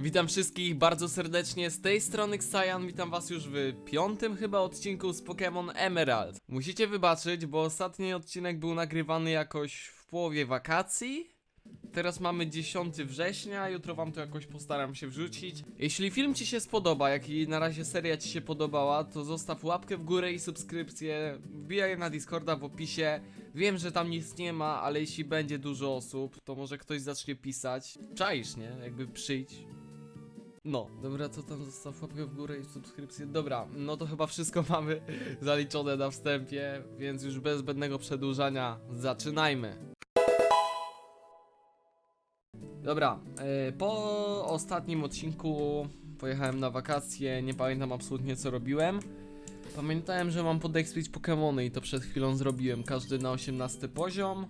Witam wszystkich bardzo serdecznie, z tej strony Xayan, witam was już w piątym chyba odcinku z Pokémon Emerald. Musicie wybaczyć, bo ostatni odcinek był nagrywany jakoś w połowie wakacji. Teraz mamy 10 września, jutro wam to jakoś postaram się wrzucić. Jeśli film ci się spodoba, jak i na razie seria ci się podobała, to zostaw łapkę w górę i subskrypcję. Wbijaj na Discorda w opisie. Wiem, że tam nic nie ma, ale jeśli będzie dużo osób, to może ktoś zacznie pisać. Czaisz, nie? Jakby przyjdź. No, dobra, co tam zostaw łapkę w górę i subskrypcję. Dobra, no to chyba wszystko mamy zaliczone na wstępie, więc już bez zbędnego przedłużania zaczynajmy. Dobra, e, po ostatnim odcinku pojechałem na wakacje, nie pamiętam absolutnie co robiłem. Pamiętałem, że mam podexpić Pokémony i to przed chwilą zrobiłem, każdy na 18 poziom.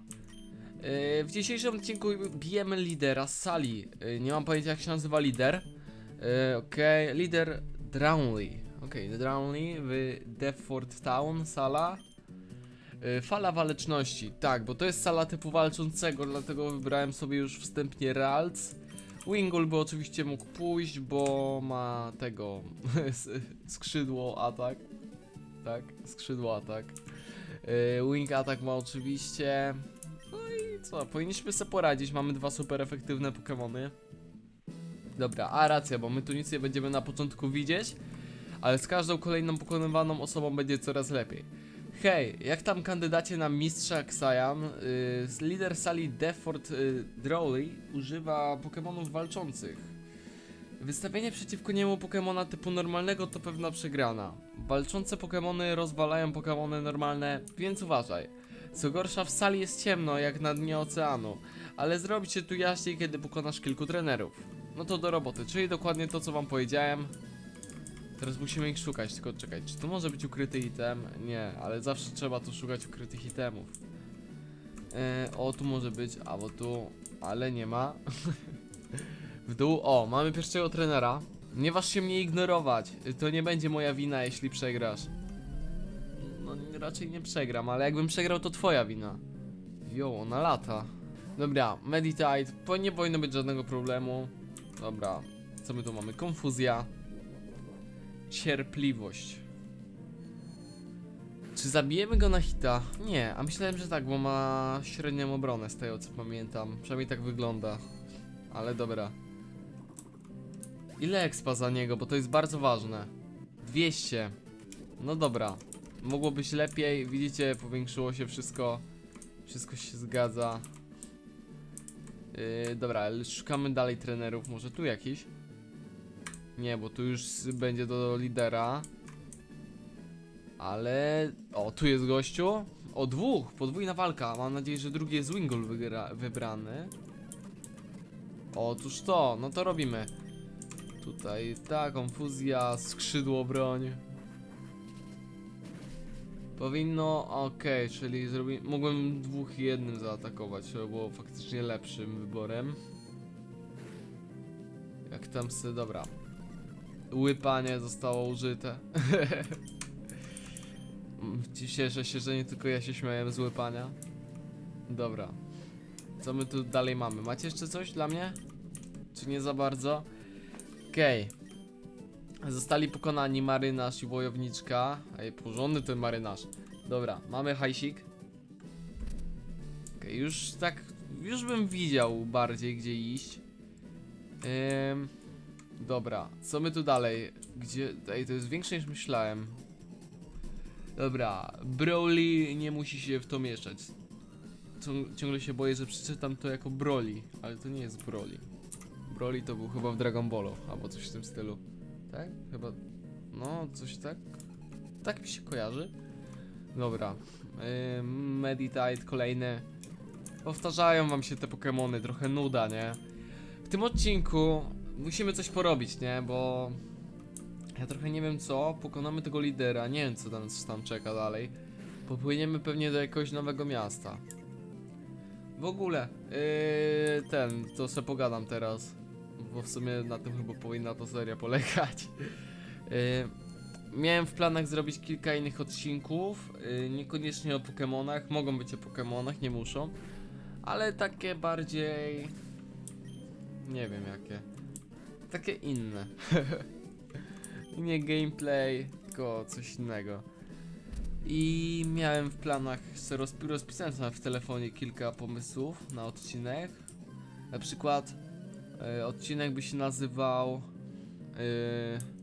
E, W dzisiejszym odcinku bijemy lidera z sali. E, Nie mam pojęcia jak się nazywa lider. E, Okej, lider Drownley. Okej, Drownley w Deford Town, sala. E, Fala waleczności, tak, bo to jest sala typu walczącego, dlatego wybrałem sobie już wstępnie Ralts. Wingull by oczywiście mógł pójść, bo ma tego skrzydło atak. Tak, skrzydło atak. E, Wing atak ma oczywiście. No i co, powinniśmy sobie poradzić, mamy dwa super efektywne Pokémony. Dobra, a racja, bo my tu nic nie będziemy na początku widzieć, ale z każdą kolejną pokonywaną osobą będzie coraz lepiej. Hej, jak tam kandydacie na mistrza Xayan, yy, lider sali Deford yy, Drowley używa Pokémonów walczących. Wystawienie przeciwko niemu Pokémona typu normalnego to pewna przegrana. Walczące Pokémony rozwalają Pokémony normalne, więc uważaj. Co gorsza w sali jest ciemno jak na dnie oceanu, ale zrobi się tu jaśniej kiedy pokonasz kilku trenerów. No to do roboty, czyli dokładnie to co wam powiedziałem. Teraz musimy ich szukać, tylko czekaj, czy tu może być ukryty item? Nie, ale zawsze trzeba tu szukać ukrytych itemów. E, o, tu może być, albo tu, ale nie ma. w dół, o, mamy pierwszego trenera. Nie waż się mnie ignorować, to nie będzie moja wina, jeśli przegrasz. No, raczej nie przegram, ale jakbym przegrał, to twoja wina. Jo, ona lata. Dobra, Meditate, po nie powinno być żadnego problemu. Dobra, co my tu mamy? Konfuzja. Cierpliwość. Czy zabijemy go na hita? Nie, a myślałem, że tak, bo ma średnią obronę z tego co pamiętam. Przynajmniej tak wygląda. Ale dobra. Ile expa za niego, bo to jest bardzo ważne. 200. No dobra. Mogło być lepiej, widzicie, powiększyło się wszystko. Wszystko się zgadza. Yy, dobra, ale szukamy dalej trenerów. Może tu jakiś? Nie, bo tu już będzie do lidera. Ale. O, tu jest gościu. O, dwóch! Podwójna walka. Mam nadzieję, że drugi jest Wingull wygra- wybrany. Otóż to, no to robimy. Tutaj ta konfuzja, skrzydło broń. Powinno, okej, czyli zrobi... mogłem dwóch i jednym zaatakować, to było faktycznie lepszym wyborem. Jak tam se, dobra. Łypanie zostało użyte. Cieszę się, że nie tylko ja się śmiałem z łypania. Dobra. Co my tu dalej mamy? Macie jeszcze coś dla mnie? Czy nie za bardzo? Okej. Zostali pokonani marynarz i wojowniczka. Ej, porządny ten marynarz. Dobra, mamy hajsik. Okej, już tak. Już bym widział bardziej gdzie iść. Ym, dobra, co my tu dalej? Gdzie. Ej, to jest większe niż myślałem. Dobra, Broly nie musi się w to mieszać. Cią- Ciągle się boję, że przeczytam to jako Broly, ale to nie jest Broly. Broly to był chyba w Dragon Ballu, albo coś w tym stylu. Tak? Chyba. No, coś tak. Tak mi się kojarzy. Dobra. Yy, Meditate, kolejne. Powtarzają wam się te Pokémony, trochę nuda, nie? W tym odcinku musimy coś porobić, nie? Bo. Ja trochę nie wiem co. Pokonamy tego lidera. Nie wiem co tam, co tam czeka dalej. Popłyniemy pewnie do jakiegoś nowego miasta. W ogóle, yy, ten, to se pogadam teraz. Bo w sumie na tym chyba powinna ta seria polegać. Yy, miałem w planach zrobić kilka innych odcinków. Yy, niekoniecznie o Pokémonach. Mogą być o Pokémonach, nie muszą. Ale takie bardziej. Nie wiem jakie. takie inne. Nie gameplay, tylko coś innego. I miałem w planach, rozpisałem sobie w telefonie kilka pomysłów na odcinek. Na przykład e, odcinek by się nazywał e,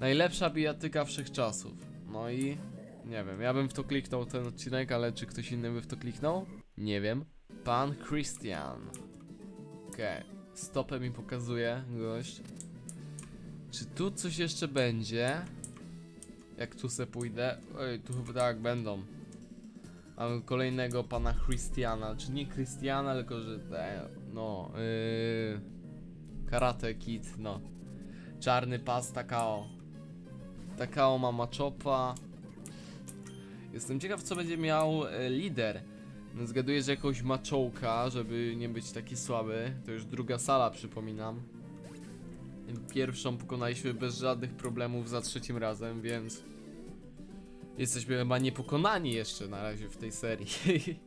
Najlepsza bijatyka wszechczasów. No i nie wiem, ja bym w to kliknął ten odcinek, ale czy ktoś inny by w to kliknął? Nie wiem. Pan Christian. Okej, stopę mi pokazuje gość. Czy tu coś jeszcze będzie? Jak tu se pójdę? Oj, tu chyba tak będą. Mamy kolejnego pana Christiana, czy nie Christiana, tylko że no, yy, Karate Kid, no. Czarny pas Takao. Takao ma Machopa. Jestem ciekaw, co będzie miał e, lider. No, Zgaduję, że jakąś maczołka, żeby nie być taki słaby. To już druga sala, przypominam. Pierwszą pokonaliśmy bez żadnych problemów za trzecim razem, więc... Jesteśmy chyba niepokonani jeszcze na razie w tej serii.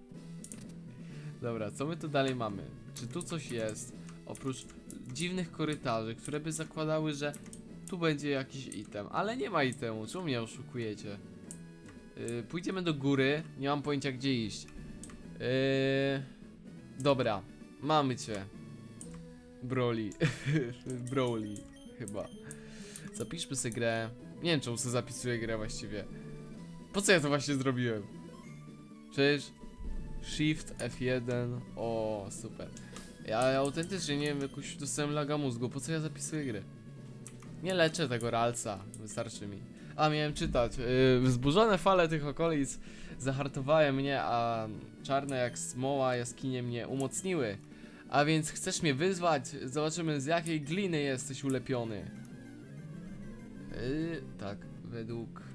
Dobra, co my tu dalej mamy? Czy tu coś jest? Oprócz dziwnych korytarzy, które by zakładały, że tu będzie jakiś item, ale nie ma itemu, czemu mnie oszukujecie? Yy, pójdziemy do góry, nie mam pojęcia gdzie iść. Yy, dobra, mamy cię. Broly. Broly, chyba. Zapiszmy sobie grę. Nie wiem czemu sobie zapisuję grę właściwie. Po co ja to właśnie zrobiłem? Przecież Shift F1. O, super. Ja autentycznie nie wiem, jakoś dostałem laga mózgu. Po co ja zapisuję gry? Nie leczę tego ralca, wystarczy mi. A miałem czytać. Yy, wzburzone fale tych okolic zahartowały mnie, a czarne jak smoła jaskinie mnie umocniły. A więc chcesz mnie wyzwać? Zobaczymy z jakiej gliny jesteś ulepiony. Yy, tak, według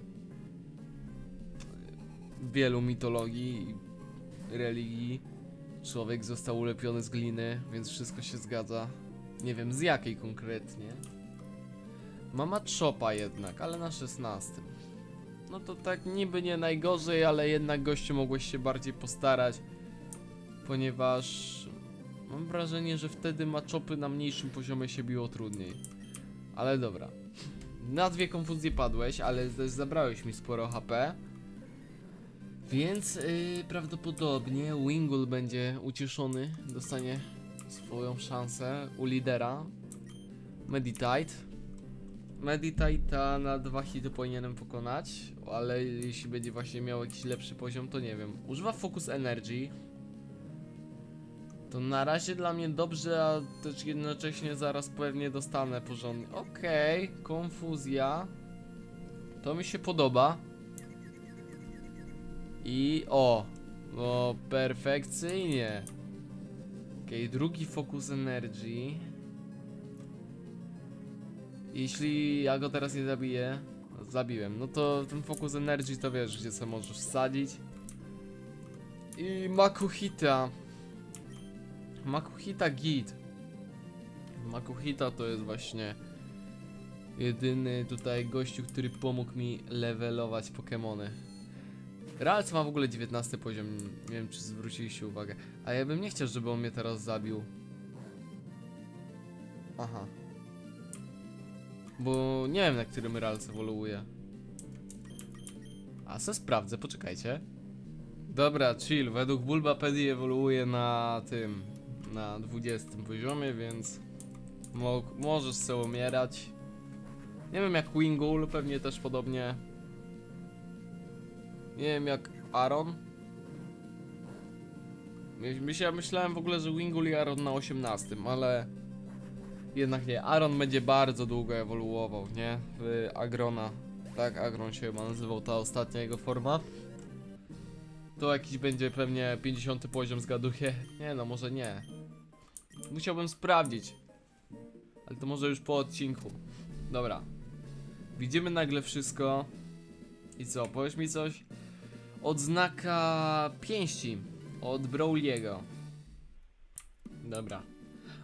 wielu mitologii i religii człowiek został ulepiony z gliny, więc wszystko się zgadza. Nie wiem z jakiej konkretnie. Mama Chopa jednak, ale na 16. No to tak niby nie najgorzej, ale jednak gościu mogłeś się bardziej postarać. Ponieważ mam wrażenie, że wtedy maczopy na mniejszym poziomie się biło trudniej. Ale dobra. Na dwie konfuzje padłeś, ale też zabrałeś mi sporo HP. Więc yy, prawdopodobnie Wingul będzie ucieszony, dostanie swoją szansę u lidera. Meditite. Meditite'a na dwa hity powinienem pokonać, ale jeśli będzie właśnie miał jakiś lepszy poziom, to nie wiem. Używa Focus Energy. To na razie dla mnie dobrze, a też jednocześnie zaraz pewnie dostanę porządnie. Okej, konfuzja. To mi się podoba. I o, no perfekcyjnie. Okej, drugi Focus Energy. Jeśli ja go teraz nie zabiję, zabiłem, no to ten Focus Energy to wiesz, gdzie co możesz wsadzić. I Makuhita. Makuhita git. Makuhita to jest właśnie jedyny tutaj gościu, który pomógł mi levelować Pokémony. Ralc ma w ogóle 19 poziom, nie wiem czy zwróciliście uwagę. A ja bym nie chciał, żeby on mnie teraz zabił. Aha. Bo nie wiem na którym Ralc ewoluuje. A co sprawdzę, poczekajcie. Dobra, chill, według Bulbapedii ewoluuje na tym, na 20 poziomie, więc mo możesz sobie umierać. Nie wiem jak Wingul, pewnie też podobnie. Nie wiem jak Aaron. Myślałem, myślałem w ogóle, że Wingul i Aaron na 18, ale jednak nie. Aaron będzie bardzo długo ewoluował, nie? W Agrona. Tak, Agron się chyba nazywał ta ostatnia jego forma. To jakiś będzie pewnie 50 poziom zgaduję. Nie no, może nie. Musiałbym sprawdzić. Ale to może już po odcinku. Dobra. Widzimy nagle wszystko. I co, powiesz mi coś? Odznaka pięści od Brawliego. Dobra.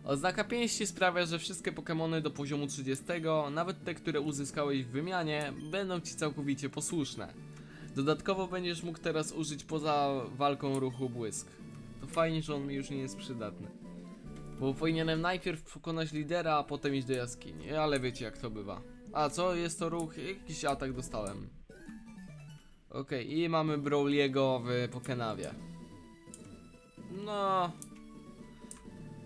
Oznaka pięści sprawia, że wszystkie Pokémony do poziomu 30, nawet te, które uzyskałeś w wymianie, będą ci całkowicie posłuszne. Dodatkowo będziesz mógł teraz użyć poza walką ruchu błysk. To fajnie, że on mi już nie jest przydatny. Bo powinienem najpierw pokonać lidera, a potem iść do jaskini, ale wiecie jak to bywa. A co? Jest to ruch? Jakiś atak dostałem. Okej, i mamy Brawliego w Pokenawie. No...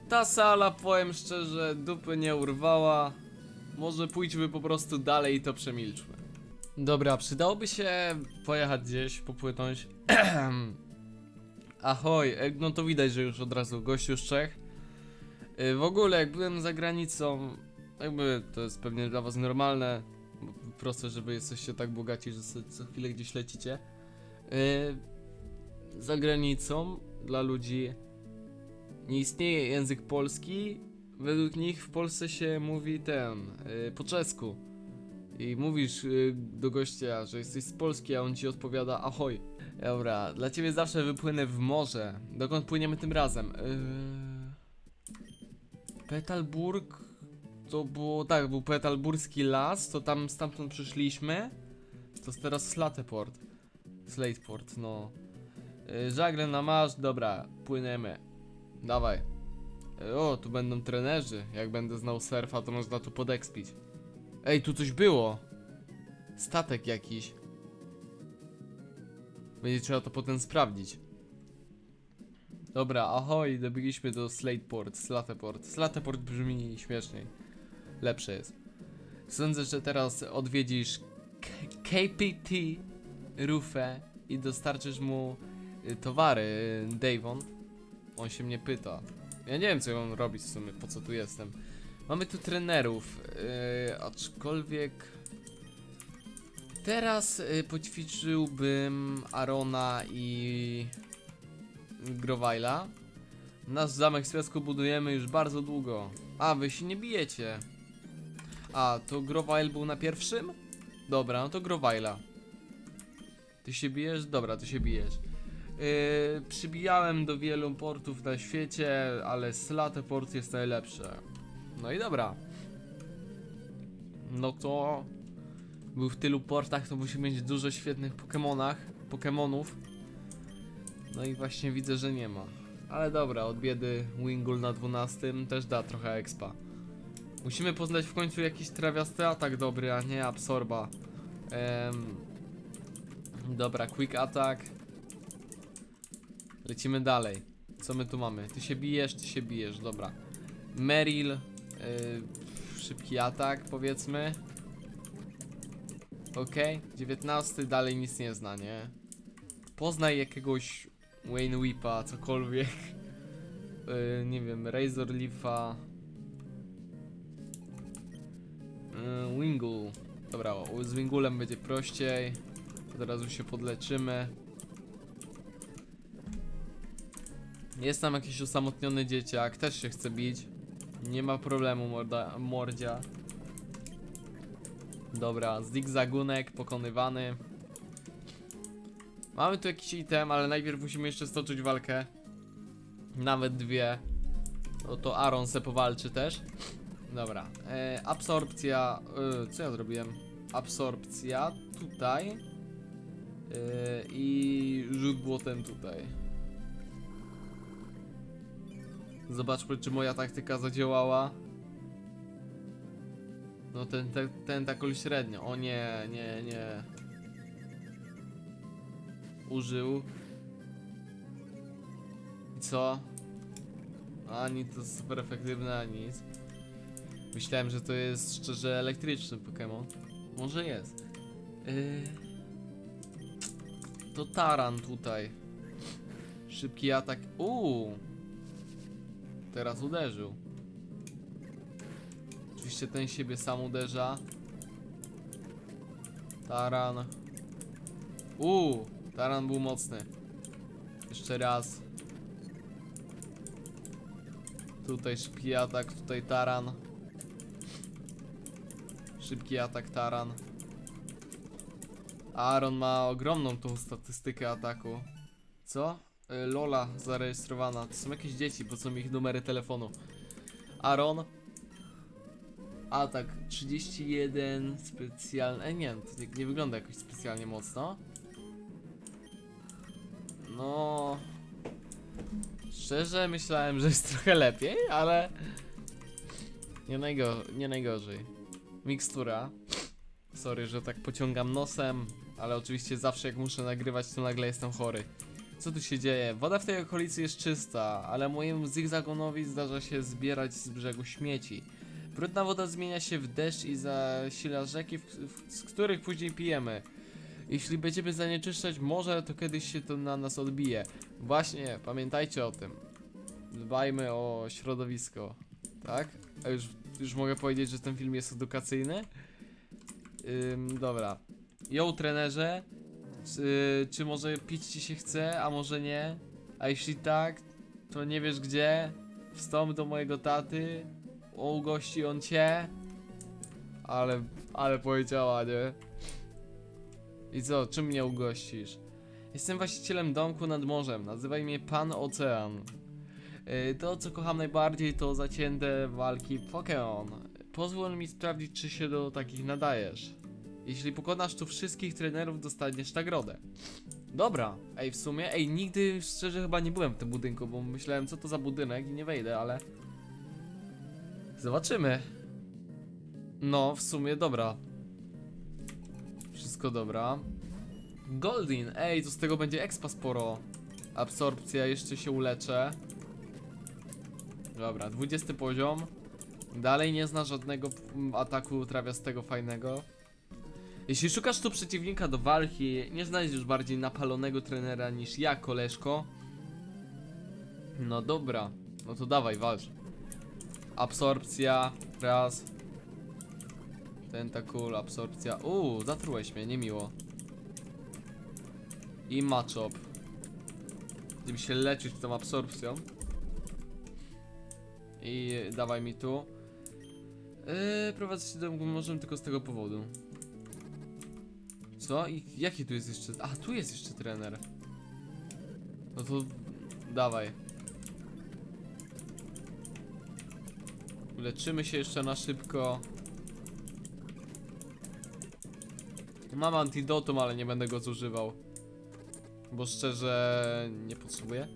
Ta sala, powiem szczerze, dupy nie urwała. Może pójdźmy po prostu dalej i to przemilczmy. Dobra, przydałoby się pojechać gdzieś, popłynąć. Ahoj, no to widać, że już od razu gościu z Czech. Y, W ogóle, jak byłem za granicą, jakby to jest pewnie dla was normalne, proste, że wy jesteście tak bogaci, że sobie co chwilę gdzieś lecicie. Y, Za granicą, dla ludzi, nie istnieje język polski. Według nich w Polsce się mówi ten, y, po czesku. I mówisz y, do gościa, że jesteś z Polski, a on ci odpowiada ahoj. Dobra, dla ciebie zawsze wypłynę w morze. Dokąd płyniemy tym razem? Yy... Petalburg to było, tak, był Petalburski las, to tam stamtąd przyszliśmy. To jest teraz Slateport. Slateport, no. Yy, żagle na marsz, dobra, płyniemy. Dawaj. Yy, O, tu będą trenerzy. Jak będę znał surfa, to można tu podekspić. Ej, tu coś było. Statek jakiś. Będzie trzeba to potem sprawdzić. Dobra, ahoj, dobiliśmy do Slateport, Slateport. Slateport brzmi śmieszniej. Lepsze jest. Sądzę, że teraz odwiedzisz K KPT Rufę i dostarczysz mu y, towary, y, Davon. On się mnie pyta. Ja nie wiem, co on robi w sumie, po co tu jestem. Mamy tu trenerów, yy, aczkolwiek teraz yy, poćwiczyłbym Arona i Growajla. Nasz zamek z piasku budujemy już bardzo długo. A, wy się nie bijecie. A, to Growile był na pierwszym? Dobra, no to Growajla. Ty się bijesz? Dobra, ty się bijesz. Yy, przybijałem do wielu portów na świecie, ale Slateport jest najlepsze. No i dobra. No to był w tylu portach, to musi mieć dużo świetnych Pokemonach, Pokemonów. No i właśnie widzę, że nie ma. Ale dobra, od biedy Wingull na 12 też da trochę expa. Musimy poznać w końcu jakiś trawiasty atak dobry, a nie absorba. Dobra, quick attack. Lecimy dalej. Co my tu mamy? Ty się bijesz, ty się bijesz, dobra. Meryl, yy, szybki atak powiedzmy. Okej, 19 dalej nic nie zna, nie? Poznaj jakiegoś Wayne Whipa, cokolwiek. Yy, nie wiem, Razor Leafa. Yy, Wingull. Dobra, z Wingulem będzie prościej. Od razu się podleczymy. Jest tam jakiś osamotniony dzieciak, też się chce bić. Nie ma problemu, morda, mordzia. Dobra, zigzagunek pokonywany. Mamy tu jakiś item, ale najpierw musimy jeszcze stoczyć walkę. Nawet dwie. No to Aaron se powalczy też. Dobra, e, absorpcja. E, co ja zrobiłem? Absorpcja tutaj. E, I rzut błotem tutaj. Zobaczmy, czy moja taktyka zadziałała. No ten, ten, ten takoś średnio. O nie, nie, nie. Użył. I co? Ani to super efektywne, ani nic. Myślałem, że to jest szczerze elektryczny Pokémon. Może jest. Yy... To taran tutaj. Szybki atak. Uuu. Teraz uderzył. Oczywiście ten siebie sam uderza. Taran. Uuu, taran był mocny. Jeszcze raz. Tutaj szybki atak, tutaj taran. Szybki atak, taran. Aaron ma ogromną tą statystykę ataku. Co? Y, Lola zarejestrowana. To są jakieś dzieci, bo są ich numery telefonu. Aaron. Atak 31 specjalny. E nie, to nie, nie wygląda jakoś specjalnie mocno. No. Szczerze myślałem, że jest trochę lepiej, ale nie, najgo nie najgorzej. Mikstura. Sorry, że tak pociągam nosem, ale oczywiście zawsze jak muszę nagrywać, to nagle jestem chory. Co tu się dzieje? Woda w tej okolicy jest czysta, ale mojemu zigzagonowi zdarza się zbierać z brzegu śmieci. Brudna woda zmienia się w deszcz i zasila rzeki, w, w, z których później pijemy. Jeśli będziemy zanieczyszczać morze, to kiedyś się to na nas odbije. Właśnie, pamiętajcie o tym. Dbajmy o środowisko. Tak? A już, już mogę powiedzieć, że ten film jest edukacyjny? Ym, dobra. Yo, trenerze. Czy, czy może pić ci się chce, a może nie? A jeśli tak, to nie wiesz gdzie? Wstąp do mojego taty. Ugości on cię. Ale, ale powiedziała, nie? I co, czym mnie ugościsz? Jestem właścicielem domku nad morzem, nazywaj mnie Pan Ocean. Yy, To, co kocham najbardziej, to zacięte walki Pokémon. Pozwól mi sprawdzić, czy się do takich nadajesz. Jeśli pokonasz tu wszystkich trenerów, dostaniesz nagrodę. Dobra, ej, w sumie, ej, nigdy szczerze chyba nie byłem w tym budynku, bo myślałem, co to za budynek i nie wejdę, ale. Zobaczymy. No, w sumie, dobra. Wszystko dobra. Goldin, ej, to z tego będzie expa sporo. Absorpcja, jeszcze się uleczę. Dobra, 20 poziom. Dalej nie zna żadnego ataku trawiastego fajnego. Jeśli szukasz tu przeciwnika do walki, nie znajdziesz bardziej napalonego trenera niż ja, koleżko. No dobra, no to dawaj, walcz. Absorpcja, raz. Tentakul, absorpcja. Uuu, zatrułeś mnie, niemiło. I matchup. Będziemy się leczyć tą absorpcją. I dawaj mi tu. Yy, prowadzę się do możemy tylko z tego powodu. Co? I jaki tu jest jeszcze? A, tu jest jeszcze trener. No to dawaj. Leczymy się jeszcze na szybko. Mam antidotum, ale nie będę go zużywał. Bo szczerze nie potrzebuję.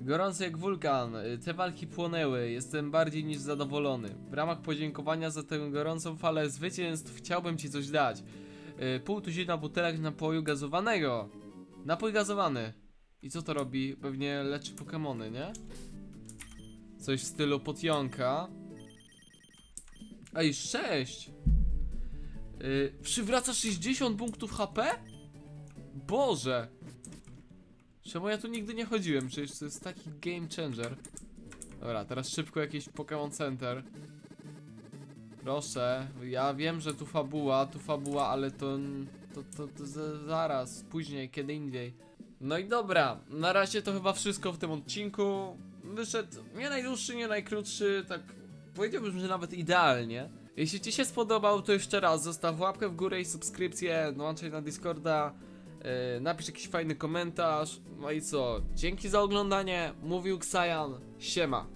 Gorący jak wulkan, y, te walki płonęły, jestem bardziej niż zadowolony. W ramach podziękowania za tę gorącą falę zwycięstw chciałbym ci coś dać. Y, Pół tuzina butelek napoju gazowanego. Napój gazowany. I co to robi? Pewnie leczy Pokemony, nie? Coś w stylu potionka. Ej, 6! Yy, przywraca 60 punktów HP? Boże! Czemu ja tu nigdy nie chodziłem? Przecież to jest taki game changer. Dobra, teraz szybko jakiś Pokémon Center. Proszę, ja wiem, że tu fabuła, tu fabuła, ale to, to, to, to za- zaraz, później, kiedy indziej. No i dobra, na razie to chyba wszystko w tym odcinku. Wyszedł nie najdłuższy, nie najkrótszy, tak powiedziałbym, że nawet idealnie. Jeśli Ci się spodobał, to jeszcze raz zostaw łapkę w górę i subskrypcję, dołączaj na Discorda, napisz jakiś fajny komentarz. No i co, dzięki za oglądanie, mówił Ksajan, siema.